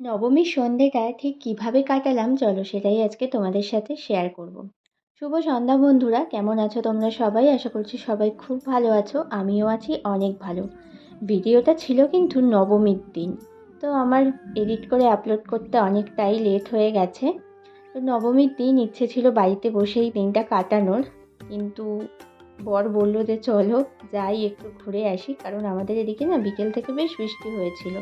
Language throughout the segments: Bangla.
নবমীর সন্ধেটা ঠিক কীভাবে কাটালাম, চলো সেটাই আজকে তোমাদের সাথে শেয়ার করব। শুভ সন্ধ্যা বন্ধুরা, কেমন আছো তোমরা সবাই? আশা করছি সবাই খুব ভালো আছো, আমিও আছি অনেক ভালো। ভিডিওটা ছিল কিন্তু নবমীর দিন, তো আমার এডিট করে আপলোড করতে অনেকটাই লেট হয়ে গেছে। তো নবমীর দিন ইচ্ছে ছিল বাড়িতে বসেই দিনটা কাটানোর, কিন্তু বর বলল যে চলো যাই একটু ঘুরে আসি, কারণ আমাদের এদিকে না বিকেল থেকে বেশ বৃষ্টি হয়েছিল।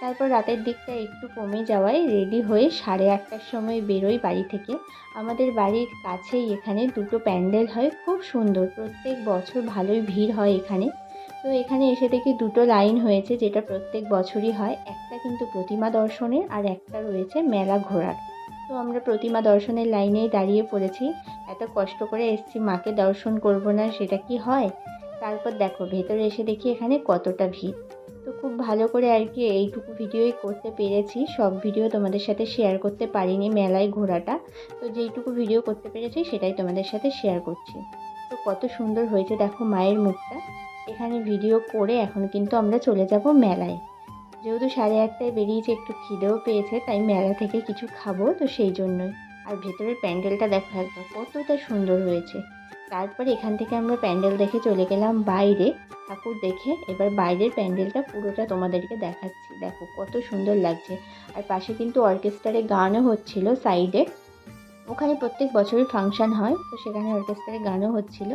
তারপর রাতের দিকটা একটু কমে যাওয়ায় রেডি হয়ে সাড়ে আটটার সময় বেরোই বাড়ি থেকে। আমাদের বাড়ির কাছেই এখানে দুটো প্যান্ডেল হয়, খুব সুন্দর। প্রত্যেক বছর ভালোই ভিড় হয় এখানে। তো এখানে এসে দেখি দুটো লাইন হয়েছে যেটা প্রত্যেক বছরই হয়। একটা কিন্তু প্রতিমা দর্শনের আর একটা রয়েছে মেলা ঘোরার। তো আমরা প্রতিমা দর্শনের লাইনেই দাঁড়িয়ে পড়েছি। এত কষ্ট করে এসছি, মাকে দর্শন করব না সেটা কি হয়? তারপর দেখো, ভেতরে এসে দেখি এখানে কতটা ভিড়। খুব ভালো করে আর কি এইটুকু ভিডিওই করতে পেরেছি। সব ভিডিও তোমাদের সাথে শেয়ার করতে পারিনি মেলায় ঘোরাটা। তো যেইটুকু ভিডিও করতে পেরেছি সেটাই তোমাদের সাথে শেয়ার করছি। তো কত সুন্দর হয়েছে দেখো মায়ের মুখটা। এখানে ভিডিও করে এখন কিন্তু আমরা চলে যাব মেলায়। যেহেতু সাড়ে আটটায় বেরিয়েছে, একটু খিদেও পেয়েছে, তাই মেলা থেকে কিছু খাব, তো সেই জন্যই। আর ভেতরের প্যান্ডেলটা দেখো একবার, কতটা সুন্দর হয়েছে। তারপর এখান থেকে আমরা প্যান্ডেল দেখে চলে গেলাম বাইরে। ঠাকুর দেখে এবার বাইরের প্যান্ডেলটা পুরোটা তোমাদেরকে দেখাচ্ছি। দেখো কত সুন্দর লাগছে। আর পাশে কিন্তু অর্কেস্ট্রারে গানও হচ্ছিল সাইডে। ওখানে প্রত্যেক বছরই ফাংশান হয়, তো সেখানে অর্কেস্ট্রারে গানও হচ্ছিল।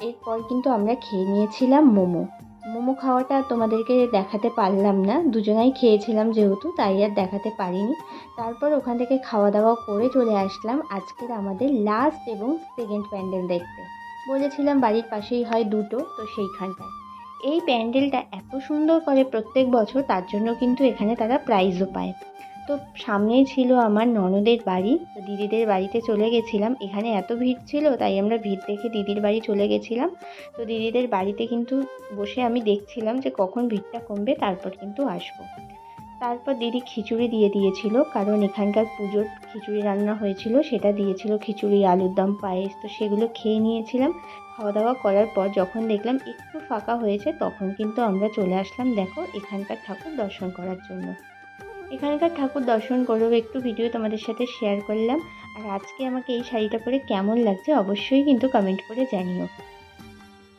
এরপর কিন্তু আমরা খেয়ে নিয়েছিলাম মোমো। মোমো খাওয়াটা তোমাদেরকে দেখাতে পারলাম না, দুজনাই খেয়েছিলাম যেহেতু, তাই আর দেখাতে পারিনি। তারপর ওখান থেকে খাওয়া দাওয়া করে চলে আসলাম আজকের আমাদের লাস্ট এবং সেকেন্ড প্যান্ডেল দেখতে। বলেছিলাম বাড়ির পাশেই হয় দুটো, তো সেইখানটায়। এই প্যান্ডেলটা এত সুন্দর করে প্রত্যেক বছর, তার জন্য কিন্তু এখানে তারা প্রাইজও পায়। তো সামনেই ছিল আমার ননদের বাড়ি। তো দিদিদের বাড়িতে চলে গেছিলাম। এখানে এত ভিড় ছিল, তাই আমরা ভিড় দেখে দিদির বাড়ি চলে গেছিলাম। তো দিদিদের বাড়িতে কিন্তু বসে আমি দেখছিলাম যে কখন ভিড়টা কমবে, তারপর কিন্তু আসব। তারপর দিদি খিচুড়ি দিয়ে দিয়েছিল, কারণ এখানকার পুজোর খিচুড়ি রান্না হয়েছিল, সেটা দিয়েছিল খিচুড়ি, আলুর দম, পায়েস, তো সেগুলো খেয়ে নিয়েছিলাম। খাওয়া দাওয়া করার পর যখন দেখলাম একটু ফাঁকা হয়েছে, তখন কিন্তু আমরা চলে আসলাম, দেখো এখানকার ঠাকুর দর্শন করার জন্য। এখানকার ঠাকুর দর্শন করেও একটু ভিডিও তোমাদের সাথে শেয়ার করলাম। আর আজকে আমাকে এই শাড়িটা পরে কেমন লাগছে অবশ্যই কিন্তু কমেন্ট করে জানিও।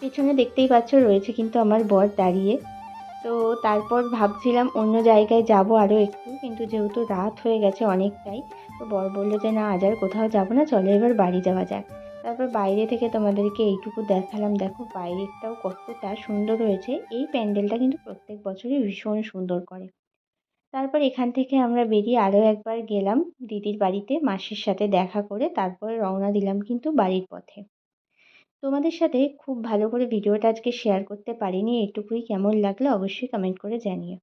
পেছনে দেখতেই পাচ্ছ রয়েছে কিন্তু আমার বর দাঁড়িয়ে। তো তারপর ভাবছিলাম অন্য জায়গায় যাব আরও একটু, কিন্তু যেহেতু রাত হয়ে গেছে অনেকটাই, তো বর বলল যে না, আজ আর কোথাও যাব না, চলো এবার বাড়ি যাওয়া যাক। তারপর বাইরে থেকে তোমাদেরকে এইটুকু দেখালাম। দেখো বাইরেরটাও কতটা সুন্দর হয়েছে। এই প্যান্ডেলটা কিন্তু প্রত্যেক বছরই ভীষণ সুন্দর করে। তারপর এখান থেকে আমরা বেরিয়ে আরও একবার গেলাম দিদির বাড়িতে, মাসির সাথে দেখা করে তারপরে রওনা দিলাম কিন্তু বাড়ির পথে। তোমাদের সাথে খুব ভালো করে ভিডিওটা আজকে শেয়ার করতে পারিনি, এটুকুই কেমন লাগল অবশ্যই কমেন্ট করে জানিও।